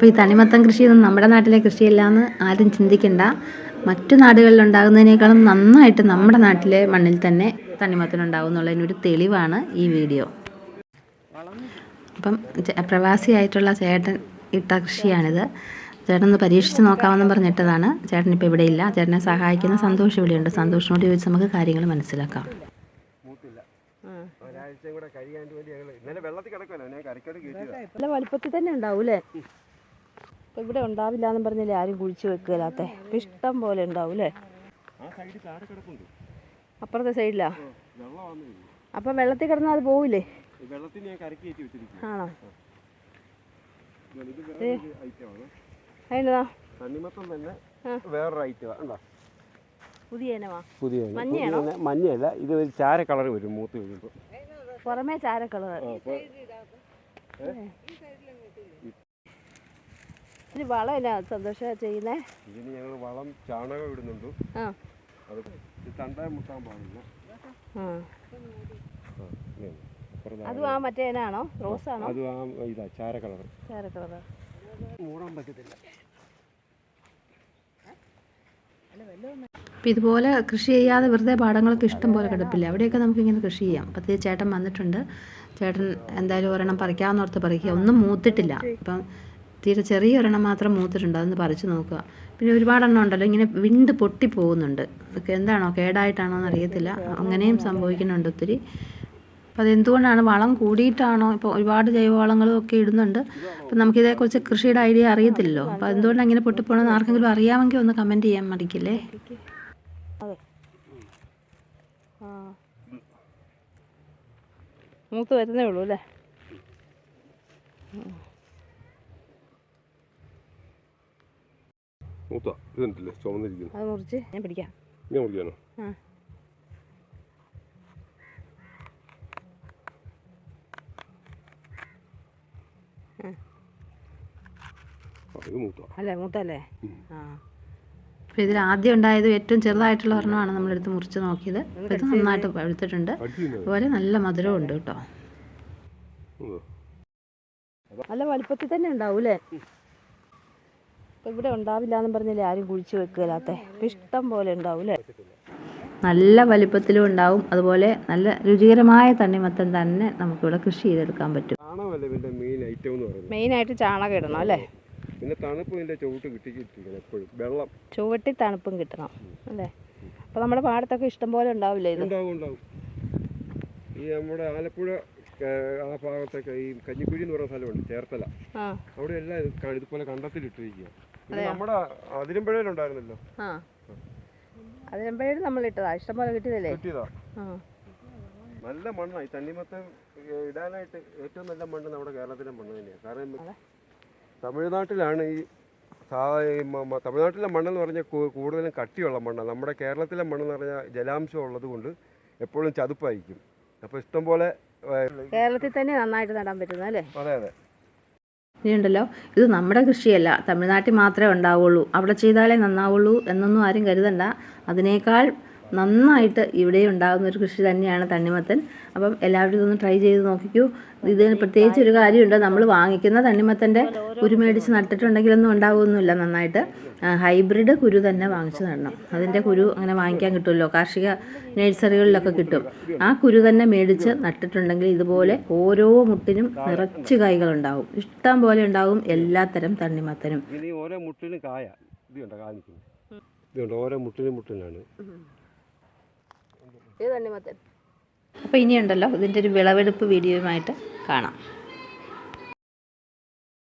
അപ്പോൾ ഈ തണിമത്തം കൃഷിയൊന്നും നമ്മുടെ നാട്ടിലെ കൃഷിയല്ല എന്ന് ആരും ചിന്തിക്കണ്ട. മറ്റു നാടുകളിൽ ഉണ്ടാകുന്നതിനേക്കാളും നന്നായിട്ട് നമ്മുടെ നാട്ടിലെ മണ്ണിൽ തന്നെ എന്നുള്ളതിനൊരു തെളിവാണ് ഈ വീഡിയോ. അപ്പം പ്രവാസിയായിട്ടുള്ള ചേട്ടൻ ഇട്ട കൃഷിയാണിത്. ചേട്ടൻ ഒന്ന് പരീക്ഷിച്ച് നോക്കാമെന്ന് പറഞ്ഞിട്ടതാണ്. ചേട്ടൻ ഇപ്പോൾ ഇവിടെ ഇല്ല. ചേട്ടനെ സഹായിക്കുന്ന സന്തോഷ് ഇവിടെയുണ്ട് സന്തോഷിനോട് ചോദിച്ച് നമുക്ക് കാര്യങ്ങൾ മനസ്സിലാക്കാം. കൂടെ കഴിയാൻ വേണ്ടി ഞങ്ങൾ ഇന്നലെ വെള്ളത്തിൽ കിടക്കുമല്ലോ ഞാൻ കരക്കോട് കയറ്റിയതാ. നല്ല വലുപ്പത്തിൽ തന്നെ ഉണ്ടാവൂലേ ഇവിടെ ഉണ്ടാവില്ല എന്ന് പറഞ്ഞില്ലേ? ആരും കുഴിച്ചു വെക്കില്ലാത്ത ഇഷ്ടം പോലെ ഉണ്ടാവും അല്ലേ സൈഡിൽ കാട് കിടപ്പുണ്ട്. അപ്പുറത്തെ സൈഡിലാ അപ്പൊ വെള്ളത്തിൽ കിടന്നാൽ അത് പോവില്ലേ? ആണോ. വേറൊരു ഉണ്ടോ പുതിയ മഞ്ഞയല്ല ഇത് ഒരു ചാര കളർ വരും മൂത്ത് കഴിയുമ്പോൾ പുറമേ ചാര കളർ വളം വളമില്ല സന്തോഷ ചെയ്യുന്നേ? ഇതിന് ഞങ്ങൾ വളം ചാണകം ഇടുന്നുണ്ട്. ആ. അത് തണ്ടായ മുട്ടാൻ പാടില്ല. അതും ആ മറ്റേ ഇനാണോ റോസാണോ? അത് ആ ഇതാ ചാര കളർ ചാര കളർ മൂടാൻ പറ്റത്തില്ല. അപ്പം ഇതുപോലെ കൃഷി ചെയ്യാതെ വെറുതെ പാടങ്ങളൊക്കെ ഇഷ്ടം പോലെ കിടപ്പില്ല? അവിടെയൊക്കെ നമുക്ക് ഇങ്ങനെ കൃഷി ചെയ്യാം. അപ്പോൾ ചേട്ടൻ വന്നിട്ടുണ്ട്. ചേട്ടൻ എന്തായാലും ഒരെണ്ണം പറിക്കാമെന്നോർത്ത് പറിക്കുക. ഒന്നും മൂത്തിട്ടില്ല. അപ്പം തീരെ ചെറിയ ഒരെണ്ണം മാത്രം മൂത്തിട്ടുണ്ട്. അതൊന്ന് പറിച്ച് നോക്കുക. പിന്നെ ഒരുപാടെണ്ണം ഉണ്ടല്ലോ. ഇങ്ങനെ വിണ്ട് പൊട്ടി പോകുന്നുണ്ട്. ഇതൊക്കെ എന്താണോ? കേടായിട്ടാണോ എന്ന് അറിയത്തില്ല അങ്ങനെയും സംഭവിക്കുന്നുണ്ട് ഒത്തിരി. അപ്പോൾ അതെന്തുകൊണ്ടാണ് വളം കൂടിയിട്ടാണോ? ഇപ്പോൾ ഒരുപാട് ജൈവവളങ്ങളും ഒക്കെ ഇടുന്നുണ്ട്. അപ്പം നമുക്കിതേക്കുറിച്ച് കൃഷിയുടെ ഐഡിയ അറിയത്തില്ലല്ലോ. അപ്പോൾ എന്തുകൊണ്ടാണ് അങ്ങനെ പൊട്ടിപ്പോണെന്ന് ആർക്കെങ്കിലും അറിയാമെങ്കിൽ ഒന്ന് കമന്റ് ചെയ്യാൻ മടിക്കില്ലേ? മൂത്ത് വരുന്നേ ഉള്ളൂ അല്ലേ? മൂത്ത ഇതുണ്ടല്ലേ ചുമന്നിരിക്കുന്നു. അത് മുറിച്ച് ഞാൻ പിടിക്കാം. ഞാൻ കുടിക്കാനോ ആ. അല്ലേ മൂത്തല്ലേ? ആ. അപ്പോൾ ഇതിൽ ആദ്യം ഉണ്ടായത് ഏറ്റവും ചെറുതായിട്ടുള്ള ഒരെണ്ണമാണ് നമ്മളെടുത്ത് മുറിച്ച് നോക്കിയത്. അപ്പോൾ ഇത് നന്നായിട്ട് പഴുത്തിട്ടുണ്ട്. അതുപോലെ നല്ല മധുരവും ഉണ്ട് കേട്ടോ. നല്ല വലിപ്പത്തിൽ തന്നെ ഉണ്ടാവും ഇപ്പം ഇവിടെ ഉണ്ടാവില്ല എന്ന് പറഞ്ഞില്ലേ? ആരും കുഴിച്ചു വെക്കില്ലാത്ത ഇഷ്ടം പോലെ ഉണ്ടാവും അല്ലേ നല്ല വലിപ്പത്തിലും ഉണ്ടാവും. അതുപോലെ നല്ല രുചികരമായ തണ്ണിമത്തൻ തന്നെ നമുക്കിവിടെ കൃഷി ചെയ്തെടുക്കാൻ പറ്റും. മെയിൻ ആയിട്ട് എന്ന് പറയുന്നത്? മെയിനായിട്ട് ചാണകം ഇടണം അല്ലേ? പിന്നെ തണുപ്പ് ഇതിന്റെ ചുവട്ട് എപ്പോഴും. വെള്ളം. ചുവട്ടി തണുപ്പും കിട്ടണം അല്ലേ? അപ്പോൾ നമ്മുടെ പാടത്തൊക്കെ ഇഷ്ടം പോലെ ഉണ്ടാവില്ലേ ഇത്? ഉണ്ടാവും ഉണ്ടാവും. ഈ നമ്മുടെ ആലപ്പുഴ ആ ഭാഗത്തൊക്കെ ഈ കഞ്ഞിക്കുഴി എന്ന് പറയുന്ന സ്ഥലമുണ്ട് ചേർത്തല. ആ. അവിടെ എല്ലാം ഇതുപോലെ കണ്ടത്തിലിട്ടിരിക്കുക നമ്മുടെ അതിരമ്പഴയിലുണ്ടായിരുന്നല്ലോ ആ. അതിനെപ്പോഴും നമ്മൾ ഇട്ടതാ. ഇഷ്ടം പോലെ കിട്ടിയതല്ലേ? കിട്ടിയതാ. നല്ല മണ്ണാണ് ഈ തണ്ണിമത്തം ഇടാനായിട്ട് ഏറ്റവും നല്ല മണ്ണ് നമ്മുടെ കേരളത്തിലെ മണ്ണ് തന്നെയാണ് കാരണം തമിഴ്നാട്ടിലാണ് ഈ തമിഴ്നാട്ടിലെ മണ്ണെന്ന് പറഞ്ഞാൽ കൂടുതലും കട്ടിയുള്ള മണ്ണാണ് നമ്മുടെ കേരളത്തിലെ മണ്ണെന്ന് പറഞ്ഞാൽ ജലാംശം ഉള്ളത് കൊണ്ട് എപ്പോഴും ചതുപ്പായിരിക്കും. അപ്പോൾ ഇഷ്ടംപോലെ കേരളത്തിൽ തന്നെ നന്നായിട്ട് നടാൻ പറ്റുന്ന അല്ലേ അതെ അതെ. ഇനിയുണ്ടല്ലോ ഇത് നമ്മുടെ കൃഷിയല്ല തമിഴ്നാട്ടിൽ മാത്രമേ ഉണ്ടാവുള്ളൂ. അവിടെ ചെയ്താലേ നന്നാവുള്ളൂ എന്നൊന്നും ആരും കരുതണ്ട. അതിനേക്കാൾ നന്നായിട്ട് ഇവിടെ ഉണ്ടാകുന്ന ഒരു കൃഷി തന്നെയാണ് തണ്ണിമത്തൻ. അപ്പം എല്ലാവരും ഇതൊന്ന് ട്രൈ ചെയ്ത് നോക്കിക്കൂ. ഇതിന് പ്രത്യേകിച്ച് ഒരു കാര്യമുണ്ട്. നമ്മൾ വാങ്ങിക്കുന്ന തണ്ണിമത്തന്റെ കുരു മേടിച്ച് നട്ടിട്ടുണ്ടെങ്കിലൊന്നും ഉണ്ടാകുമൊന്നുമില്ല നന്നായിട്ട്. ഹൈബ്രിഡ് കുരു തന്നെ വാങ്ങിച്ച് നടണം. അതിന്റെ കുരു അങ്ങനെ വാങ്ങിക്കാൻ കിട്ടുമല്ലോ. കാർഷിക നഴ്സറികളിലൊക്കെ കിട്ടും. ആ കുരു തന്നെ മേടിച്ച് നട്ടിട്ടുണ്ടെങ്കിൽ ഇതുപോലെ ഓരോ മുട്ടിനും നിറച്ച് കായ്കളുണ്ടാവും. ഇഷ്ടം പോലെ ഉണ്ടാവും എല്ലാത്തരം തണ്ണിമത്തനും. ഓരോ മുട്ടിനും കായ. ഇതുണ്ട്? കാണിക്കുന്നത് കാണിക്കുന്നു ഇതുണ്ട്? ഓരോ മുട്ടിനും മുട്ടിനാണ്. തണ്ണിമത്തൻ അപ്പോൾ ഇനിയുണ്ടല്ലോ ഇതിന്റെ ഒരു വിളവെടുപ്പ് വീഡിയോയുമായിട്ട് കാണാം.